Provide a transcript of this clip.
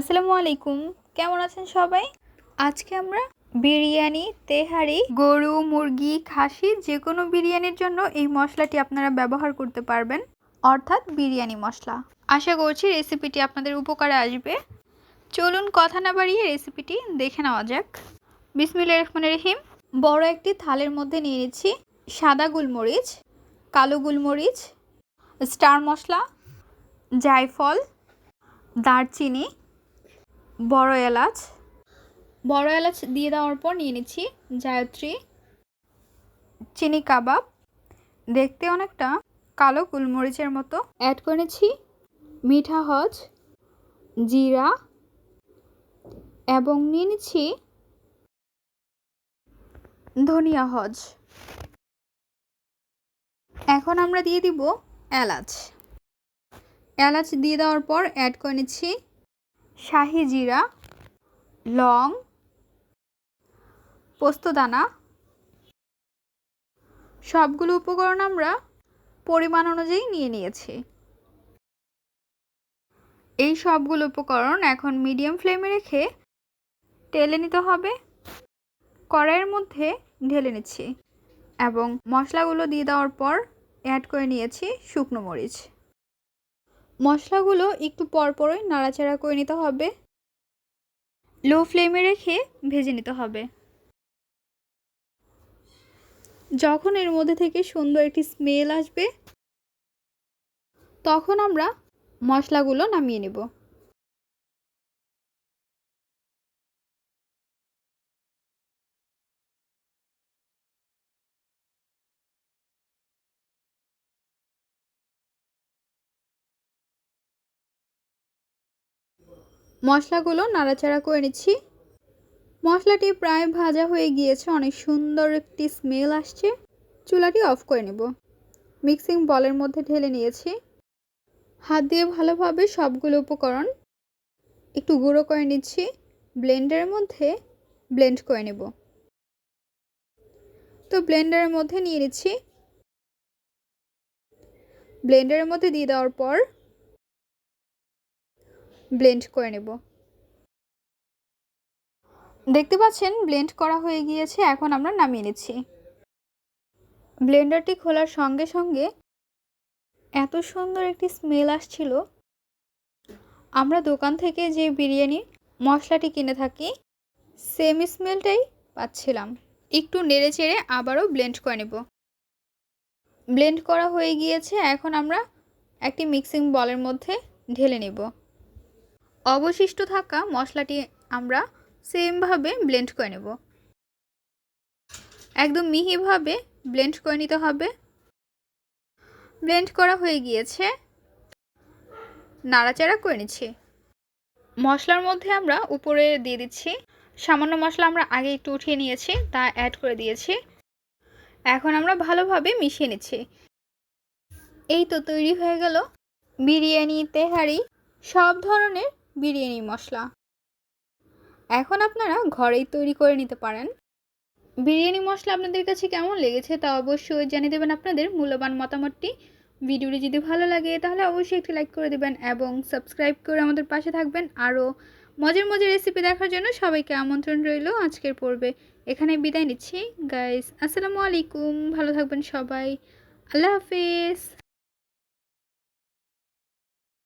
আসসালামু আলাইকুম। কেমন আছেন সবাই? আজকে আমরা বিরিয়ানি, তেহারি, গরু, মুরগি, খাসি যে কোনো বিরিয়ানির জন্য এই মশলাটি আপনারা ব্যবহার করতে পারবেন। অর্থাৎ বিরিয়ানি মশলা। আশা করছি রেসিপিটি আপনাদের উপকারে আসবে। চলুন কথা না বাড়িয়ে রেসিপিটি দেখে নেওয়া যাক। বিসমিল্লা রহমান রহিম। বড় একটি থালের মধ্যে নিয়ে নিচ্ছি সাদা গুলমরিচ, কালো গোলমরিচ, স্টার মশলা, জায়ফল, দারচিনি বড় এলাচ। বড় এলাচ দিয়ে দেওয়ার পর নিয়ে নিচ্ছি জায়ত্রী চিনি কাবাব। দেখতে অনেকটা কালো গোলমরিচের মতো। অ্যাড করে নিচ্ছি মিঠা হজ জিরা এবং নিয়ে নিচ্ছি ধনিয়া হজ। এখন আমরা দিয়ে দিব এলাচ। এলাচ দিয়ে দেওয়ার পর অ্যাড করে নিচ্ছি শাহি জিরা লং, পোস্তদানা, সবগুলো উপকরণ আমরা পরিমাণ অনুযায়ী নিয়ে নিয়েছি। এই সবগুলো উপকরণ এখন মিডিয়াম ফ্লেমে রেখে টেলে নিতে হবে। কড়াইয়ের মধ্যে ঢেলে নিচ্ছি এবং মশলাগুলো দিয়ে দেওয়ার পর অ্যাড করে নিয়েছি শুকনো মরিচ। মশলাগুলো একটু পরপরই নাড়াচাড়া করে নিতে হবে। লো ফ্লেমে রেখে ভেজে নিতে হবে। যখন এর মধ্যে থেকে সুন্দর একটি স্মেল আসবে, তখন আমরা মশলাগুলো নামিয়ে নেব। মশলাগুলো নাড়াচাড়া করে নিচ্ছি। মশলাটি প্রায় ভাজা হয়ে গিয়েছে, অনেক সুন্দর একটি স্মেল আসছে। চুলাটি অফ করে নেব। মিক্সিং বলের মধ্যে ঢেলে নিয়েছি। হাত দিয়ে ভালোভাবে সবগুলো উপকরণ একটু গুঁড়ো করে নিচ্ছি। ব্লেন্ডারের মধ্যে ব্লেন্ড করে নেব। তো ব্লেন্ডারের মধ্যে নিয়ে নিচ্ছি। ব্লেন্ডারের মধ্যে দিয়ে দেওয়ার পর ব্লেন্ড করে নেব। দেখতে পাচ্ছেন, ব্লেন্ড করা হয়ে গিয়েছে, এখন আমরা নামিয়ে নিচ্ছি। ব্লেন্ডারটি খোলার সঙ্গে সঙ্গে এত সুন্দর একটি স্মেল আসছিল। আমরা দোকান থেকে যে বিরিয়ানি মশলাটি কিনে থাকি, সেম স্মেলটাই পাচ্ছিলাম। একটু নেড়ে চেড়ে আবারও ব্লেন্ড করে নেব। ব্লেন্ড করা হয়ে গিয়েছে, এখন আমরা একটি মিক্সিং বলের মধ্যে ঢেলে নেব। অবশিষ্ট থাকা মশলাটি আমরা সেমভাবে ব্লেন্ড করে নেব। একদম মিহিভাবে ব্লেন্ড করে নিতে হবে। ব্লেন্ড করা হয়ে গিয়েছে। নাড়াচাড়া করে নিচ্ছি। মশলার মধ্যে আমরা উপরে দিয়ে দিচ্ছি। সামান্য মশলা আমরা আগে একটু উঠিয়ে নিয়েছি, তা অ্যাড করে দিয়েছি। এখন আমরা ভালোভাবে মিশিয়ে নিচ্ছি। এই তো তৈরি হয়ে গেল। বিরিয়ানি, তেহারি, সব ধরনের বিরিয়ানি মশলা। এখন আপনারা ঘরেই তৈরি করে নিতে পারেন। বিরিয়ানি মশলা আপনাদের কাছে কেমন লেগেছে তা অবশ্যই জানিয়ে দেবেন আপনাদের মূল্যবান মতামতটি। ভিডিওটি যদি ভালো লাগে তাহলে অবশ্যই একটি লাইক করে দেবেন এবং সাবস্ক্রাইব করে আমাদের পাশে থাকবেন। আরও মজার মজার রেসিপি দেখার জন্য সবাইকে আমন্ত্রণ রইল আজকের পর্বে। এখানে বিদায় নিচ্ছি। গাইস আসসালামু আলাইকুম। ভালো থাকবেন সবাই। আল্লাহ হাফেজ।